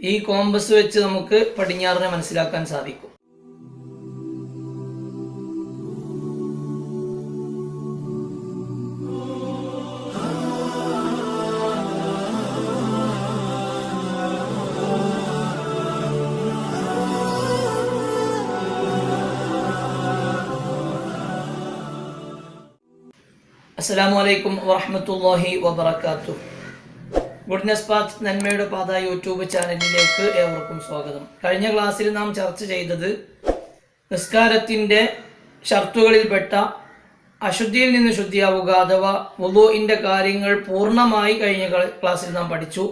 ഈ കോമ്പസ് വെച്ച് നമുക്ക് പടിഞ്ഞാറിനെ മനസ്സിലാക്കാൻ സാധിക്കും. അസ്സലാമു അലൈക്കും വറഹ്മത്തുള്ളാഹി വബറകാത്തു ഗുഡ്നസ് പാത്ത് നന്മയുടെ പാത യൂട്യൂബ് ചാനലിലേക്ക് ഏവർക്കും സ്വാഗതം. കഴിഞ്ഞ ക്ലാസ്സിൽ നാം ചർച്ച ചെയ്തത് നിസ്കാരത്തിന്റെ ഷർത്തുകളിൽപ്പെട്ട അശുദ്ധിയിൽ നിന്ന് ശുദ്ധിയാവുക അഥവാ വുളുവിന്റെ കാര്യങ്ങൾ പൂർണമായി കഴിഞ്ഞ ക്ലാസ്സിൽ നാം പഠിച്ചു.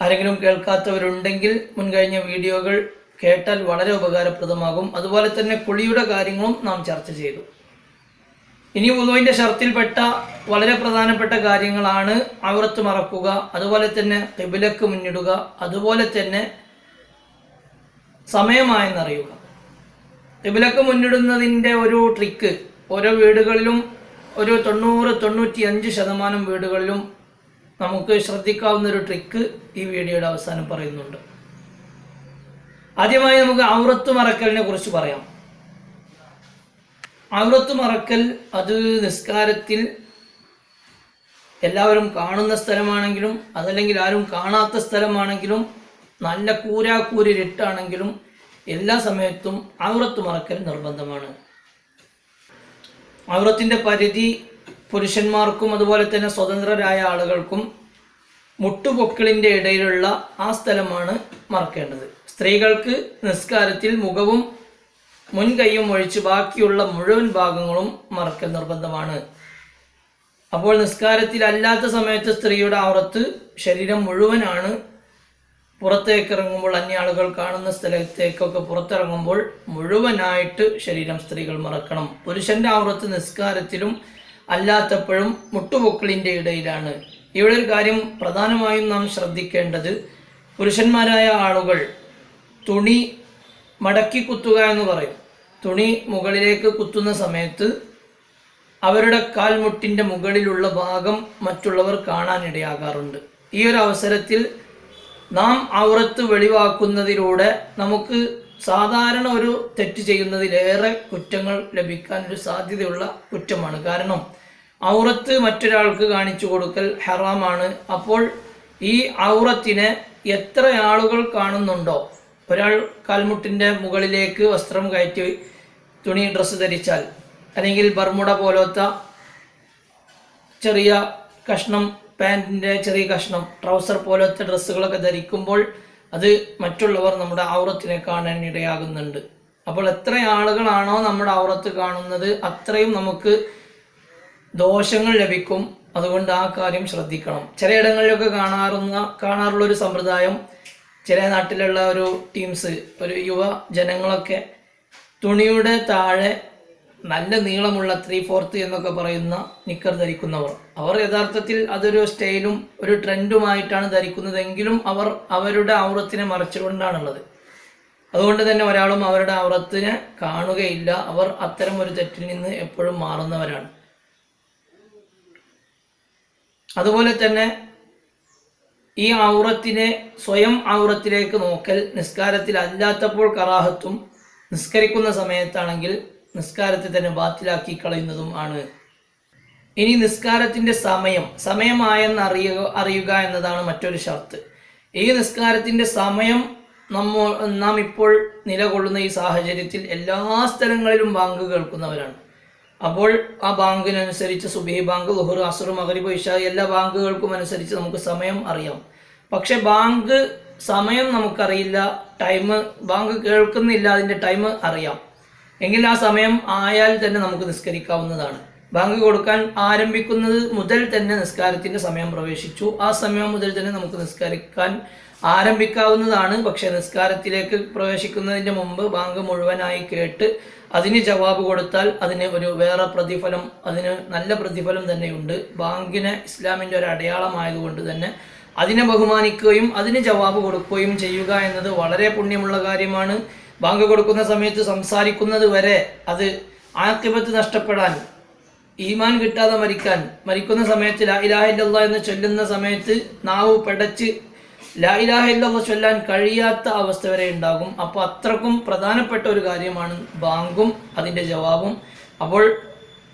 ആരെങ്കിലും കേൾക്കാത്തവരുണ്ടെങ്കിൽ മുൻകഴിഞ്ഞ വീഡിയോകൾ കേട്ടാൽ വളരെ ഉപകാരപ്രദമാകും. അതുപോലെ തന്നെ കുളിയുടെ കാര്യങ്ങളും നാം ചർച്ച ചെയ്തു. ഇനി ഉദുവിന്റെ ഷർത്തിൽപ്പെട്ട വളരെ പ്രധാനപ്പെട്ട കാര്യങ്ങളാണ് അവർത്ത് മറക്കുക അതുപോലെ തന്നെ കിബിലക്ക് മുന്നിടുക അതുപോലെ തന്നെ സമയമായെന്നറിയുക. കിബിലക്ക് മുന്നിടുന്നതിന്റെ ഒരു ട്രിക്ക് ഓരോ വീടുകളിലും ഒരു തൊണ്ണൂറ് തൊണ്ണൂറ്റി അഞ്ച് ശതമാനം വീടുകളിലും നമുക്ക് ശ്രദ്ധിക്കാവുന്ന ഒരു ട്രിക്ക് ഈ വീഡിയോയുടെ അവസാനം പറയുന്നുണ്ട്. ആദ്യമായി നമുക്ക് ഔറത്ത് മറക്കലിനെ കുറിച്ച് പറയാം. ഔറത്ത് മറക്കൽ അത് നിസ്കാരത്തിൽ എല്ലാവരും കാണുന്ന സ്ഥലമാണെങ്കിലും അതല്ലെങ്കിൽ ആരും കാണാത്ത സ്ഥലമാണെങ്കിലും നല്ല കൂരാക്കൂരിട്ടാണെങ്കിലും എല്ലാ സമയത്തും ഔറത്ത് മറക്കൽ നിർബന്ധമാണ്. അവിടത്തിന്റെ പരിധി പുരുഷന്മാർക്കും അതുപോലെ തന്നെ സ്വതന്ത്രരായ ആളുകൾക്കും മുട്ടുപൊക്കിളിന്റെ ഇടയിലുള്ള ആ സ്ഥലമാണ് മറക്കേണ്ടത്. സ്ത്രീകൾക്ക് നിസ്കാരത്തിൽ മുഖവും മുൻകൈയും ഒഴിച്ച് ബാക്കിയുള്ള മുഴുവൻ ഭാഗങ്ങളും മറക്കൽ നിർബന്ധമാണ്. അപ്പോൾ നിസ്കാരത്തിൽ അല്ലാത്ത സമയത്ത് സ്ത്രീയുടെ ഔറത്ത് ശരീരം മുഴുവനാണ് പുറത്തേക്ക് ഇറങ്ങുമ്പോൾ അന്യ ആളുകൾ കാണുന്ന സ്ഥലത്തേക്കൊക്കെ പുറത്തിറങ്ങുമ്പോൾ മുഴുവനായിട്ട് ശരീരം സ്ത്രീകൾ മറക്കണം. പുരുഷന്റെ ഔറത്ത് നിസ്കാരത്തിലും അല്ലാത്തപ്പോഴും മുട്ടുപൊക്കിളിന്റെ ഇടയിലാണ്. ഇവിടെ ഒരു കാര്യം പ്രധാനമായും നാം ശ്രദ്ധിക്കേണ്ടത്. പുരുഷന്മാരായ ആളുകൾ തുണി മടക്കി കുത്തുക എന്ന് പറയും. തുണി മുകളിലേക്ക് കുത്തുന്ന സമയത്ത് അവരുടെ കാൽമുട്ടിന്റെ മുകളിലുള്ള ഭാഗം മറ്റുള്ളവർ കാണാനിടയാകാറുണ്ട്. ഈ ഒരു അവസരത്തിൽ നാം ഔറത്ത് വെളിവാക്കുന്നതിലൂടെ നമുക്ക് സാധാരണ ഒരു തെറ്റ് ചെയ്യുന്നതിലേറെ കുറ്റങ്ങൾ ലഭിക്കാൻ ഒരു സാധ്യതയുള്ള കുറ്റമാണ്. കാരണം ഔറത്ത് മറ്റൊരാൾക്ക് കാണിച്ചു കൊടുക്കൽ ഹറാമാണ്. അപ്പോൾ ഈ ഔറത്തിനെ എത്ര ആളുകൾ കാണുന്നുണ്ടോ ഒരാൾ കാൽമുട്ടിന്റെ മുകളിലേക്ക് വസ്ത്രം കയറ്റി തുണി ഡ്രസ്സ് ധരിച്ചാൽ അല്ലെങ്കിൽ ബർമുട പോലത്തെ ചെറിയ കഷ്ണം പാന്റിന്റെ ചെറിയ കഷ്ണം ട്രൗസർ പോലത്തെ ഡ്രസ്സുകളൊക്കെ ധരിക്കുമ്പോൾ അത് മറ്റുള്ളവർ നമ്മുടെ ഔറത്തിനെ കാണാൻ ഇടയാകുന്നുണ്ട്. അപ്പോൾ എത്ര ആളുകളാണോ നമ്മുടെ ഔറത്ത് കാണുന്നത് അത്രയും നമുക്ക് ദോഷങ്ങൾ ലഭിക്കും. അതുകൊണ്ട് ആ കാര്യം ശ്രദ്ധിക്കണം. ചിലയിടങ്ങളിലൊക്കെ കാണാറുന്ന കാണാറുള്ള ഒരു സമ്പ്രദായം ചില നാട്ടിലുള്ള ഒരു ടീംസ് ഒരു യുവ ജനങ്ങളൊക്കെ തുണിയുടെ താഴെ നല്ല നീളമുള്ള ത്രീ ഫോർത്ത് എന്നൊക്കെ പറയുന്ന നിക്കർ ധരിക്കുന്നവർ. അവർ യഥാർത്ഥത്തിൽ അതൊരു സ്റ്റൈലും ഒരു ട്രെൻഡുമായിട്ടാണ് ധരിക്കുന്നതെങ്കിലും അവർ അവരുടെ ഔറത്തിനെ മറച്ചുകൊണ്ടാണുള്ളത്. അതുകൊണ്ട് തന്നെ ഒരാളും അവരുടെ ഔറത്തിനെ കാണുകയില്ല. അവർ അത്തരം ഒരു തെറ്റിൽ നിന്ന് എപ്പോഴും മാറുന്നവരാണ്. അതുപോലെ തന്നെ ഈ ഔറത്തിനെ സ്വയം ഔറത്തിലേക്ക് നോക്കൽ നിസ്കാരത്തിൽ അല്ലാത്തപ്പോൾ കറാഹത്തും നിസ്കരിക്കുന്ന സമയത്താണെങ്കിൽ നിസ്കാരത്തെ തന്നെ ബാത്തിലാക്കി കളയുന്നതും ആണ്. ഇനി നിസ്കാരത്തിന്റെ സമയം സമയമായെന്ന് അറിയുക അറിയുക എന്നതാണ് മറ്റൊരു ഷർത്ത്. ഈ നിസ്കാരത്തിന്റെ സമയം നമ്മ നാം ഇപ്പോൾ നിലകൊള്ളുന്ന ഈ സാഹചര്യത്തിൽ എല്ലാ സ്ഥലങ്ങളിലും ബാങ്ക് കേൾക്കുന്നവരാണ്. അപ്പോൾ ആ ബാങ്കിനനുസരിച്ച് സുബഹി ബാങ്ക് ലുഹുർ അസുർ മകരിബ് ഇഷ എല്ലാ ബാങ്കുകൾക്കും അനുസരിച്ച് നമുക്ക് സമയം അറിയാം. പക്ഷെ ബാങ്ക് സമയം നമുക്കറിയില്ല ടൈം ബാങ്ക് കേൾക്കുന്നില്ല അതിന്റെ ടൈം അറിയാം. എങ്കിൽ ആ സമയം ആയാൽ തന്നെ നമുക്ക് നിസ്കരിക്കാവുന്നതാണ്. ബാങ്ക് കൊടുക്കാൻ ആരംഭിക്കുന്നത് മുതൽ തന്നെ നിസ്കാരത്തിന്റെ സമയം പ്രവേശിച്ചു. ആ സമയം മുതൽ തന്നെ നമുക്ക് നിസ്കരിക്കാൻ ആരംഭിക്കാവുന്നതാണ്. പക്ഷെ നിസ്കാരത്തിലേക്ക് പ്രവേശിക്കുന്നതിന്റെ മുമ്പ് ബാങ്ക് മുഴുവനായി കേട്ട് അതിന് ജവാബ് കൊടുത്താൽ അതിന് ഒരു വേറെ പ്രതിഫലം അതിന് നല്ല പ്രതിഫലം തന്നെയുണ്ട്. ബാങ്കിനെ ഇസ്ലാമിന്റെ ഒരു അടയാളമായതുകൊണ്ട് തന്നെ അതിനെ ബഹുമാനിക്കുകയും അതിന് ജവാബ് കൊടുക്കുകയും ചെയ്യുക എന്നത് വളരെ പുണ്യമുള്ള കാര്യമാണ്. ബാങ്ക് കൊടുക്കുന്ന സമയത്ത് സംസാരിക്കുന്നത് വരെ അത് ആക്യപത്ത് നഷ്ടപ്പെടാൻ ഈമാൻ കിട്ടാതെ മരിക്കാൻ മരിക്കുന്ന സമയത്ത് ലാ ഇലാഹ എന്ന് ചൊല്ലുന്ന സമയത്ത് നാവ് പെടച്ച് ലാ ഇലാഹ ഇല്ലല്ലാഹ് ചൊല്ലാൻ കഴിയാത്ത അവസ്ഥ വരെ ഉണ്ടാകും. അപ്പോൾ അത്രക്കും പ്രധാനപ്പെട്ട ഒരു കാര്യമാണ് ബാങ്കും അതിന്റെ ജവാബും. അപ്പോൾ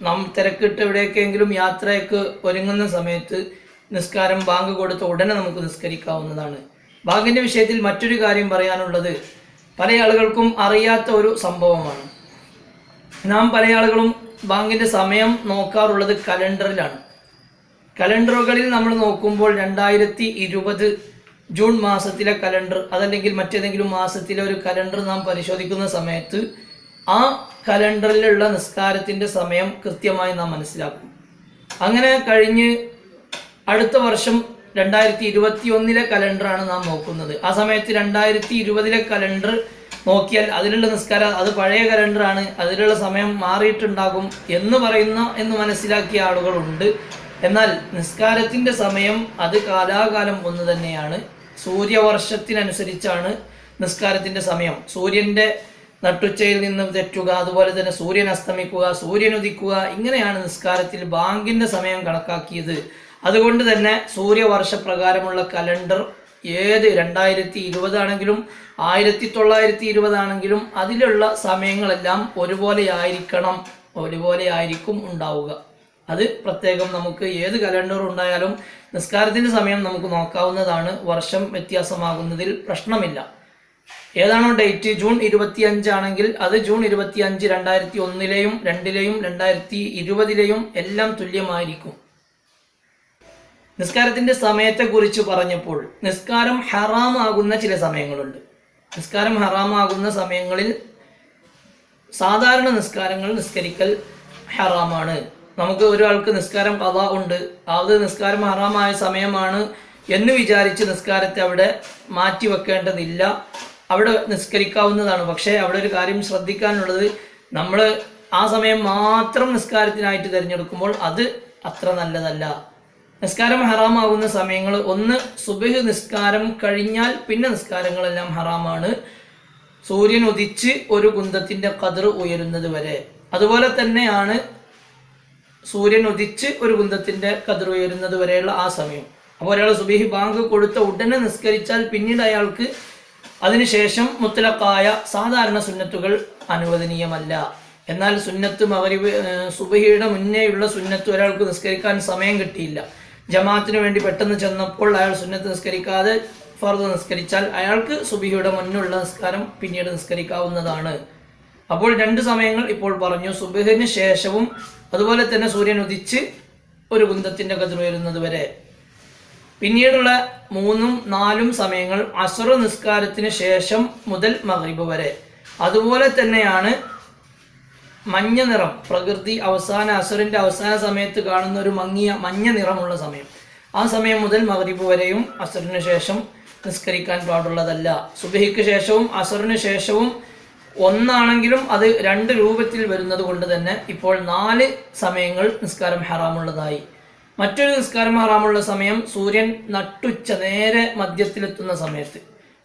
നാം തിരക്കിട്ട് എവിടേക്കെങ്കിലും യാത്രയ്ക്ക് ഒരുങ്ങുന്ന സമയത്ത് നിസ്കാരം ബാങ്ക് കൊടുത്ത ഉടനെ നമുക്ക് നിസ്കരിക്കാവുന്നതാണ്. ബാങ്കിന്റെ വിഷയത്തിൽ മറ്റൊരു കാര്യം പറയാനുള്ളത് പല ആളുകൾക്കും അറിയാത്ത ഒരു സംഭവമാണ്. നാം പല ആളുകളും ബാങ്കിന്റെ സമയം നോക്കാറുള്ളത് കലണ്ടറിലാണ്. കലണ്ടറുകളിൽ നമ്മൾ നോക്കുമ്പോൾ രണ്ടായിരത്തി ഇരുപത് ജൂൺ മാസത്തിലെ കലണ്ടർ അതല്ലെങ്കിൽ മറ്റേതെങ്കിലും മാസത്തിലെ ഒരു കലണ്ടർ നാം പരിശോധിക്കുന്ന സമയത്ത് ആ കലണ്ടറിലുള്ള നിസ്കാരത്തിന്റെ സമയം കൃത്യമായി നാം മനസ്സിലാക്കും. അങ്ങനെ കഴിഞ്ഞ് അടുത്ത വർഷം രണ്ടായിരത്തി ഇരുപത്തി ഒന്നിലെ കലണ്ടറാണ് നാം നോക്കുന്നത്. ആ സമയത്ത് രണ്ടായിരത്തി ഇരുപതിലെ കലണ്ടർ നോക്കിയാൽ അതിലുള്ള നിസ്കാരം അത് പഴയ കലണ്ടറാണ് അതിലുള്ള സമയം മാറിയിട്ടുണ്ടാകും എന്ന് പറയുന്ന എന്ന് മനസ്സിലാക്കിയ ആളുകളുണ്ട്. എന്നാൽ നിസ്കാരത്തിന്റെ സമയം അത് കാലാകാലം ഒന്ന് തന്നെയാണ്. സൂര്യവർഷത്തിനനുസരിച്ചാണ് നിസ്കാരത്തിന്റെ സമയം. സൂര്യന്റെ നട്ടുച്ചയിൽ നിന്നും തെറ്റുക അതുപോലെ തന്നെ സൂര്യൻ അസ്തമിക്കുക സൂര്യൻ ഉദിക്കുക ഇങ്ങനെയാണ് നിസ്കാരത്തിൽ ബാങ്കിന്റെ സമയം കണക്കാക്കിയത്. അതുകൊണ്ട് തന്നെ സൂര്യവർഷപ്രകാരമുള്ള കലണ്ടർ ഏത് രണ്ടായിരത്തി ഇരുപതാണെങ്കിലും ആയിരത്തി തൊള്ളായിരത്തി ഇരുപതാണെങ്കിലും അതിലുള്ള സമയങ്ങളെല്ലാം ഒരുപോലെ ആയിരിക്കണം ഒരുപോലെ ഉണ്ടാവുക. അത് പ്രത്യേകം നമുക്ക് ഏത് കലണ്ടർ ഉണ്ടായാലും നിസ്കാരത്തിന്റെ സമയം നമുക്ക് നോക്കാവുന്നതാണ്. വർഷം വ്യത്യാസമാകുന്നതിൽ പ്രശ്നമില്ല. ഏതാണോ ഡേറ്റ്? ജൂൺ ഇരുപത്തി അഞ്ചാണെങ്കിൽ അത് ജൂൺ ഇരുപത്തി അഞ്ച് രണ്ടായിരത്തി ഒന്നിലെയും രണ്ടിലെയും രണ്ടായിരത്തി ഇരുപതിലെയും എല്ലാം തുല്യമായിരിക്കും. നിസ്കാരത്തിന്റെ സമയത്തെക്കുറിച്ച് പറഞ്ഞപ്പോൾ നിസ്കാരം ഹറാമാകുന്ന ചില സമയങ്ങളുണ്ട്. നിസ്കാരം ഹറാമാകുന്ന സമയങ്ങളിൽ സാധാരണ നിസ്കാരങ്ങൾ നിസ്കരിക്കൽ ഹറാമാണ്. നമുക്ക് ഒരാൾക്ക് നിസ്കാരം കഥ ഉണ്ട്. അത് നിസ്കാരം ഹറാമായ സമയമാണ് എന്ന് വിചാരിച്ച് നിസ്കാരത്തെ അവിടെ മാറ്റി വെക്കേണ്ടതില്ല. അവിടെ നിസ്കരിക്കാവുന്നതാണ്. പക്ഷേ അവിടെ ഒരു കാര്യം ശ്രദ്ധിക്കാനുള്ളത്. നമ്മൾ ആ സമയം മാത്രം നിസ്കാരത്തിനായിട്ട് തിരഞ്ഞെടുക്കുമ്പോൾ അത് അത്ര നല്ലതല്ല. നിസ്കാരം ഹറാമാകുന്ന സമയങ്ങൾ ഒന്ന് സുബഹ് നിസ്കാരം കഴിഞ്ഞാൽ പിന്നെ നിസ്കാരങ്ങളെല്ലാം ഹറാമാണ്. സൂര്യൻ ഉദിച്ച് ഒരു കുന്തത്തിന്റെ കതിർ ഉയരുന്നത് വരെ. അതുപോലെ തന്നെയാണ് സൂര്യൻ ഉദിച്ച് ഒരു കുന്തത്തിന്റെ കതിർ ഉയരുന്നത് വരെയുള്ള ആ സമയം. അപ്പോൾ ഒരാൾ സുബിഹി ബാങ്ക് കൊടുത്ത ഉടനെ നിസ്കരിച്ചാൽ പിന്നീട് അയാൾക്ക് അതിനുശേഷം മുത്തലക്കായ സാധാരണ സുന്നത്തുകൾ അനുവദനീയമല്ല. എന്നാൽ സുന്നത്ത് അവർ സുബഹിയുടെ മുന്നേയുള്ള സുന്നത്ത് ഒരാൾക്ക് നിസ്കരിക്കാൻ സമയം കിട്ടിയില്ല. ജമാഅത്തിന് വേണ്ടി പെട്ടെന്ന് ചെന്നപ്പോൾ അയാൾ സുന്നത്ത് നിസ്കരിക്കാതെ ഫർദ് നിസ്കരിച്ചാൽ അയാൾക്ക് സുബിഹിയുടെ മുന്നുള്ള നിസ്കാരം പിന്നീട് നിസ്കരിക്കാവുന്നതാണ്. അപ്പോൾ രണ്ട് സമയങ്ങൾ ഇപ്പോൾ പറഞ്ഞു. സുബഹിന് ശേഷവും അതുപോലെ തന്നെ സൂര്യൻ ഉദിച്ച് ഒരു കുന്തത്തിന്റെ കതിർ വരുന്നത് വരെ. പിന്നീടുള്ള മൂന്നും നാലും സമയങ്ങൾ അസുറ നിസ്കാരത്തിന് ശേഷം മുതൽ മഗ്രിബ് വരെ. അതുപോലെ തന്നെയാണ് മഞ്ഞ നിറം പ്രകൃതി അവസാന അസുറിന്റെ അവസാന സമയത്ത് കാണുന്ന ഒരു മങ്ങിയ മഞ്ഞ നിറമുള്ള സമയം. ആ സമയം മുതൽ മഗ്രിബ് വരെയും അസുറിന് ശേഷം നിസ്കരിക്കാൻ പാടുള്ളതല്ല. സുബഹിക്ക് ശേഷവും അസുറിന് ശേഷവും ഒന്നാണെങ്കിലും അത് രണ്ട് രൂപത്തിൽ വരുന്നത് കൊണ്ട് തന്നെ ഇപ്പോൾ നാല് സമയങ്ങൾ നിസ്കാരം ഹറാമുള്ളതായി. മറ്റൊരു നിസ്കാരം ഹറാമുള്ള സമയം സൂര്യൻ നട്ടുച്ച നേരെ മധ്യത്തിലെത്തുന്ന സമയത്ത്.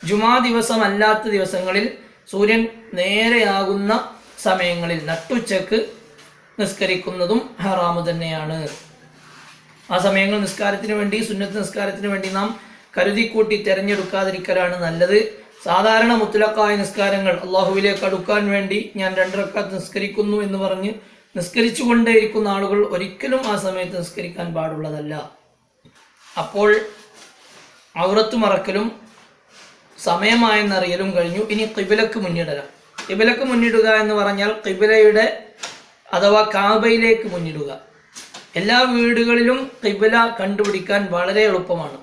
ജുമാ ദിവസം അല്ലാത്ത ദിവസങ്ങളിൽ സൂര്യൻ നേരെയാകുന്ന സമയങ്ങളിൽ നട്ടുച്ചക്ക് നിസ്കരിക്കുന്നതും ഹറാമ് തന്നെയാണ്. ആ സമയങ്ങൾ നിസ്കാരത്തിന് വേണ്ടി സുന്നത്ത് നിസ്കാരത്തിന് വേണ്ടി നാം കരുതിക്കൂട്ടി തിരഞ്ഞെടുക്കാതിരിക്കലാണ് നല്ലത്. സാധാരണ മുത്തലക്കായ നിസ്കാരങ്ങൾ അള്ളാഹുവിലേക്ക് അടുക്കാൻ വേണ്ടി ഞാൻ രണ്ടരക്കാത്ത് നിസ്കരിക്കുന്നു എന്ന് പറഞ്ഞ് നിസ്കരിച്ചു കൊണ്ടേയിരിക്കുന്ന ആളുകൾ ഒരിക്കലും ആ സമയത്ത് നിസ്കരിക്കാൻ പാടുള്ളതല്ല. അപ്പോൾ ഔറത്ത് മറക്കലും സമയമായെന്നറിയലും കഴിഞ്ഞു. ഇനി കിബിലക്ക് മുന്നിടലാണ് കിബിലക്ക് മുന്നിടുക എന്ന് പറഞ്ഞാൽ കിബിലയുടെ അഥവാ കാബയിലേക്ക് മുന്നിടുക. എല്ലാ വീടുകളിലും കിബില കണ്ടുപിടിക്കാൻ വളരെ എളുപ്പമാണ്.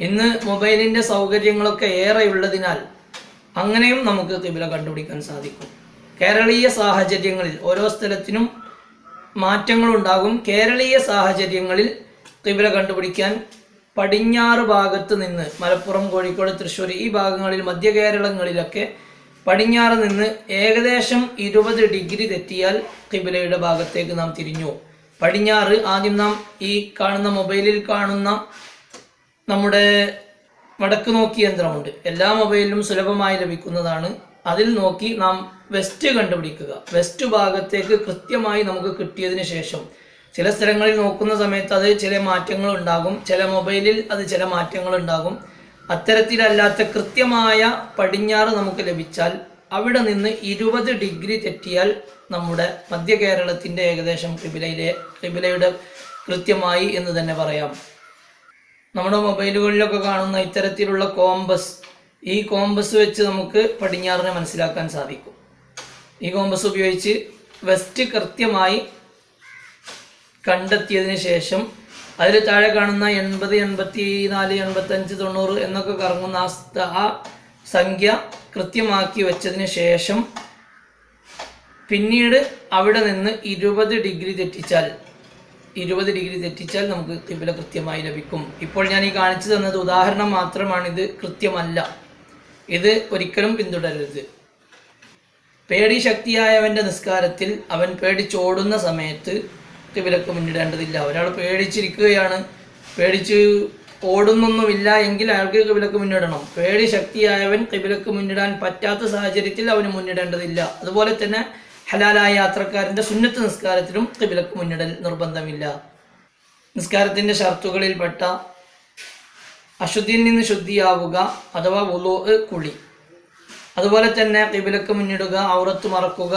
ഇന്ന് മൊബൈലിന്റെ സൗകര്യങ്ങളൊക്കെ ഏറെ ഉള്ളതിനാൽ അങ്ങനെയും നമുക്ക് കിബില കണ്ടുപിടിക്കാൻ സാധിക്കും. കേരളീയ സാഹചര്യങ്ങളിൽ ഓരോ സ്ഥലത്തിനും മാറ്റങ്ങളുണ്ടാകും. കേരളീയ സാഹചര്യങ്ങളിൽ കിബില കണ്ടുപിടിക്കാൻ പടിഞ്ഞാറ് ഭാഗത്ത് നിന്ന് മലപ്പുറം കോഴിക്കോട് തൃശ്ശൂർ ഈ ഭാഗങ്ങളിൽ മധ്യ കേരളങ്ങളിലൊക്കെ പടിഞ്ഞാറ് നിന്ന് ഏകദേശം ഇരുപത് ഡിഗ്രി തെറ്റിയാൽ കിബിലയുടെ ഭാഗത്തേക്ക് നാം തിരിഞ്ഞു. പടിഞ്ഞാറ് ആദ്യം നാം ഈ കാണുന്ന മൊബൈലിൽ കാണുന്ന നമ്മുടെ വടക്ക് നോക്കി യന്ത്രമുണ്ട്. എല്ലാ മൊബൈലിലും സുലഭമായി ലഭിക്കുന്നതാണ്. അതിൽ നോക്കി നാം വെസ്റ്റ് കണ്ടുപിടിക്കുക. വെസ്റ്റ് ഭാഗത്തേക്ക് കൃത്യമായി നമുക്ക് കിട്ടിയതിന് ശേഷം ചില സ്ഥലങ്ങളിൽ നോക്കുന്ന സമയത്ത് അത് ചില മാറ്റങ്ങൾ ഉണ്ടാകും. ചില മൊബൈലിൽ അത് ചില മാറ്റങ്ങൾ ഉണ്ടാകും. അത്തരത്തിലല്ലാത്ത കൃത്യമായ പടിഞ്ഞാറ് നമുക്ക് ലഭിച്ചാൽ അവിടെ നിന്ന് ഇരുപത് ഡിഗ്രി തെറ്റിയാൽ നമ്മുടെ മധ്യ കേരളത്തിന്റെ ഏകദേശം ത്രിപുലയിലെ ത്രിപുലയുടെ കൃത്യമായി എന്ന് തന്നെ പറയാം. നമ്മുടെ മൊബൈലുകളിലൊക്കെ കാണുന്ന ഇത്തരത്തിലുള്ള കോമ്പസ് ഈ കോമ്പസ് വെച്ച് നമുക്ക് പടിഞ്ഞാറിനെ മനസ്സിലാക്കാൻ സാധിക്കും. ഈ കോമ്പസ് ഉപയോഗിച്ച് വെസ്റ്റ് കൃത്യമായി കണ്ടെത്തിയതിന് ശേഷം അതിൽ താഴെ കാണുന്ന എൺപത് എൺപത്തി നാല് എൺപത്തഞ്ച് തൊണ്ണൂറ് എന്നൊക്കെ കറങ്ങുന്ന ആ ആ സംഖ്യ കൃത്യമാക്കി വെച്ചതിന് ശേഷം പിന്നീട് അവിടെ നിന്ന് ഇരുപത് ഡിഗ്രി തെറ്റിച്ചാൽ ഇരുപത് ഡിഗ്രി തെറ്റിച്ചാൽ നമുക്ക് കിബില കൃത്യമായി ലഭിക്കും. ഇപ്പോൾ ഞാൻ ഈ കാണിച്ചു തന്നത് ഉദാഹരണം മാത്രമാണ് ഇത് കൃത്യമല്ല. ഇത് ഒരിക്കലും പിന്തുടരരുത്. പേടി ശക്തിയായവന്റെ നിസ്കാരത്തിൽ അവൻ പേടിച്ചോടുന്ന സമയത്ത് കിബിലക്ക് മുന്നിടേണ്ടതില്ല. ഒരാൾ പേടിച്ചിരിക്കുകയാണ്. പേടിച്ച് ഓടുന്നൊന്നുമില്ല എങ്കിൽ അയാൾക്ക് കിബിലക്ക് മുന്നിടണം. പേടി ശക്തിയായവൻ കിബിലക്ക് മുന്നിടാൻ പറ്റാത്ത സാഹചര്യത്തിൽ അവന് മുന്നിടേണ്ടതില്ല. അതുപോലെ തന്നെ ഹലാലായ യാത്രക്കാരന്റെ സുന്നത്ത് നിസ്കാരത്തിലും കിബിലക്ക് മുന്നിടൽ നിർബന്ധമില്ല. നിസ്കാരത്തിന്റെ ഷർത്തുകളിൽപ്പെട്ട അശുദ്ധിയിൽ നിന്ന് ശുദ്ധിയാവുക അഥവാ ഉലോ കുളി. അതുപോലെ തന്നെ കിബിലക്ക് മുന്നിടുക ഔറത്ത് മറക്കുക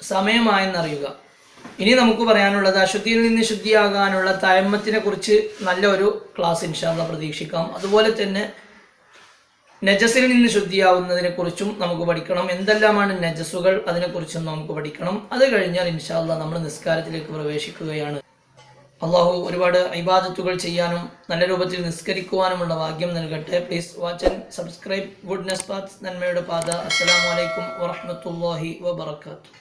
സമയമായെന്നറിയുക. ഇനി നമുക്ക് പറയാനുള്ളത് അശുദ്ധിയിൽ നിന്ന് ശുദ്ധിയാകാനുള്ള തയമ്മത്തിനെ കുറിച്ച് നല്ലൊരു ക്ലാസ് ഇൻഷാല്ല പ്രതീക്ഷിക്കാം. അതുപോലെ തന്നെ നജസിൽ നിന്ന് ശുദ്ധിയാവുന്നതിനെ കുറിച്ചും നമുക്ക് പഠിക്കണം. എന്തെല്ലാമാണ് നജസുകൾ അതിനെക്കുറിച്ചും നമുക്ക് പഠിക്കണം. അത് കഴിഞ്ഞാൽ ഇൻഷാല്ല നമ്മൾ നിസ്കാരത്തിലേക്ക് പ്രവേശിക്കുകയാണ്. അള്ളാഹു ഒരുപാട് ഇബാദത്തുകൾ ചെയ്യാനും നല്ല രൂപത്തിൽ നിസ്കരിക്കുവാനുമുള്ള ഭാഗ്യം നൽകട്ടെ. Please watch and subscribe goodness path നന്മയുടെ പാത അസ്സാം വലൈക്കും വറഹ്മത്തുള്ളാഹി വബറകാതുഹു